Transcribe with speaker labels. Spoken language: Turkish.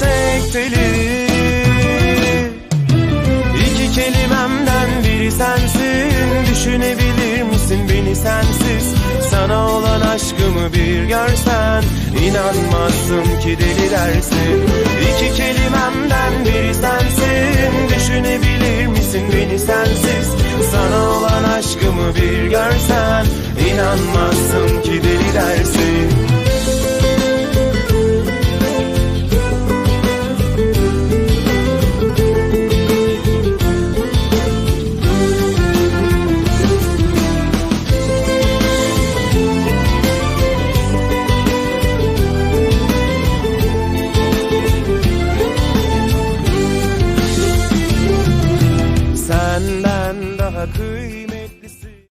Speaker 1: tek teli İki kelimemden biri sensin. Düşünebilir misin beni sensiz? Sana olan aşkımı bir görsen inanmazsın ki deli dersin. İki kelimemden biri sensin. Düşünebilir misin beni sensiz? Sana olan aşkımı bir görsen inanmazsın ki deli dersin senden daha kıymetlisi.